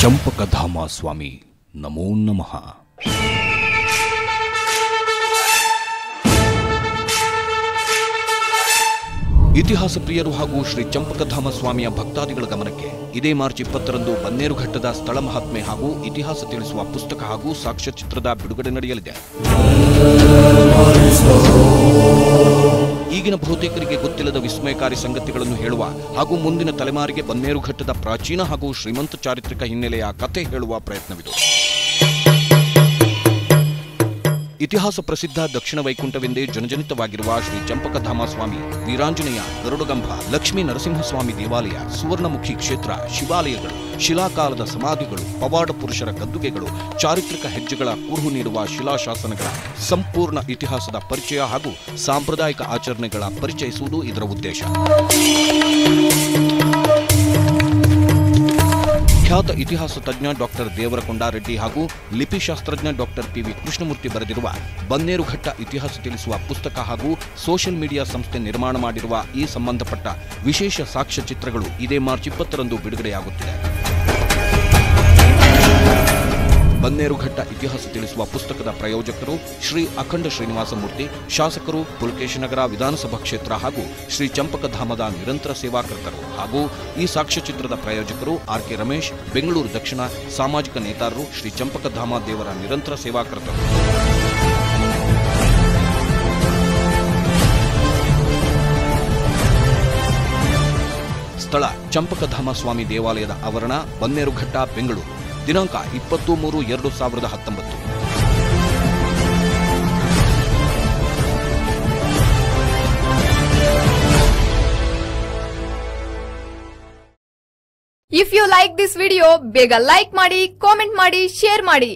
ಚಂಪಕಧಾಮ ಸ್ವಾಮಿ ನಮೋ ನಮಃ. ಇತಿಹಾಸ ಪ್ರಿಯರು ಹಾಗೂ ಶ್ರೀ ಚಂಪಕಧಾಮ ಸ್ವಾಮಿಯ ಭಕ್ತಾದಿಗಳ ಗಮನಕ್ಕೆ ಇದೇ ಮಾರ್ಚ್ ಇಪ್ಪತ್ತರಂದು ಬನ್ನೇರುಘಟ್ಟದ ಸ್ಥಳ ಮಹಾತ್ಮೆ ಹಾಗೂ ಇತಿಹಾಸ ತಿಳಿಸುವ ಪುಸ್ತಕ ಹಾಗೂ ಸಾಕ್ಷ್ಯಚಿತ್ರದ ಬಿಡುಗಡೆ ನಡೆಯಲಿದೆ. ಬಹುತೇಕರಿಗೆ ಗೊತ್ತಿಲ್ಲದ ವಿಸ್ಮಯಕಾರಿ ಸಂಗತಿಗಳನ್ನು ಹೇಳುವ ಹಾಗೂ ಮುಂದಿನ ತಲೆಮಾರಿಗೆ ಬನ್ನೇರುಘಟ್ಟದ ಪ್ರಾಚೀನ ಹಾಗೂ ಶ್ರೀಮಂತ ಚಾರಿತ್ರಿಕ ಹಿನ್ನೆಲೆಯ ಕಥೆ ಹೇಳುವ ಪ್ರಯತ್ನವಿದು. ಇತಿಹಾಸ ಪ್ರಸಿದ್ಧ ದಕ್ಷಿಣ ವೈಕುಂಠವೆಂದೇ ಜನಜನಿತವಾಗಿರುವ ಶ್ರೀ ಚಂಪಕಧಾಮ ಸ್ವಾಮಿ ವೀರಾಂಜನೇಯ ಗರುಡಗಂಭ, ಲಕ್ಷ್ಮೀ ನರಸಿಂಹಸ್ವಾಮಿ ದೇವಾಲಯ, ಸುವರ್ಣಮುಖಿ ಕ್ಷೇತ್ರ, ಶಿವಾಲಯಗಳು. ಶಿಲಾಕಾಲದ ಸಮಾಧಿಗಳು, ಪವಾಡ ಪುರುಷರ ಗದ್ದುಗೆಗಳು, ಚಾರಿತ್ರಿಕ ಹೆಜ್ಜೆಗಳ ಕುರುಹು ನೀಡುವ ಶಿಲಾಶಾಸನಗಳ ಸಂಪೂರ್ಣ ಇತಿಹಾಸದ ಪರಿಚಯ ಹಾಗೂ ಸಾಂಪ್ರದಾಯಿಕ ಆಚರಣೆಗಳ ಪರಿಚಯಿಸುವುದು ಇದರ ಉದ್ದೇಶ. ಖ್ಯಾತ ಇತಿಹಾಸ ತಜ್ಞ ಡಾಕ್ಟರ್ ದೇವರಕೊಂಡಾರೆಡ್ಡಿ ಹಾಗೂ ಲಿಪಿಶಾಸ್ತ್ರಜ್ಞ ಡಾಕ್ಟರ್ ಪಿವಿ ಕೃಷ್ಣಮೂರ್ತಿ ಬರೆದಿರುವ ಬನ್ನೇರುಘಟ್ಟ ಇತಿಹಾಸ ತಿಳಿಸುವ ಪುಸ್ತಕ ಹಾಗೂ ಸೋಷಿಯಲ್ ಮೀಡಿಯಾ ಸಂಸ್ಥೆ ನಿರ್ಮಾಣ ಮಾಡಿರುವ ಈ ಸಂಬಂಧಪಟ್ಟ ವಿಶೇಷ ಸಾಕ್ಷ್ಯಚಿತ್ರಗಳು ಇದೇ ಮಾರ್ಚ್ ಇಪ್ಪತ್ತರಂದು ಬಿಡುಗಡೆಯಾಗುತ್ತಿದೆ. ಬನ್ನೇರುಘಟ್ಟ ಇತಿಹಾಸ ತಿಳಿಸುವ ಪುಸ್ತಕದ ಪ್ರಾಯೋಜಕರು ಶ್ರೀ ಅಖಂಡ ಶ್ರೀನಿವಾಸ ಮೂರ್ತಿ ಶಾಸಕರು ಪುಲಕೇಶನಗರ ವಿಧಾನಸಭಾ ಕ್ಷೇತ್ರ ಹಾಗೂ ಶ್ರೀ ಚಂಪಕಧಾಮದ ನಿರಂತರ ಸೇವಾಕರ್ತರು ಹಾಗೂ ಈ ಸಾಕ್ಷ್ಯಚಿತ್ರದ ಪ್ರಾಯೋಜಕರು ಆರ್ ಕೆ ರಮೇಶ್, ಬೆಂಗಳೂರು ದಕ್ಷಿಣ ಸಾಮಾಜಿಕ ನೇತಾರರು ಶ್ರೀ ಚಂಪಕಧಾಮ ದೇವರ ನಿರಂತರ ಸೇವಾಕರ್ತರು. ಸ್ಥಳ ಚಂಪಕಧಾಮ ಸ್ವಾಮಿ ದೇವಾಲಯದ ಆವರಣ ಬನ್ನೇರುಘಟ್ಟ ಬೆಂಗಳೂರು. ದಿನಾಂಕ ಇಪ್ಪತ್ತು ಮೂರು ಎರಡು ಸಾವಿರದ ಹತ್ತೊಂಬತ್ತು. If you like this video ಬೇಗ ಲೈಕ್ ಮಾಡಿ ಕಾಮೆಂಟ್ ಮಾಡಿ ಶೇರ್ ಮಾಡಿ.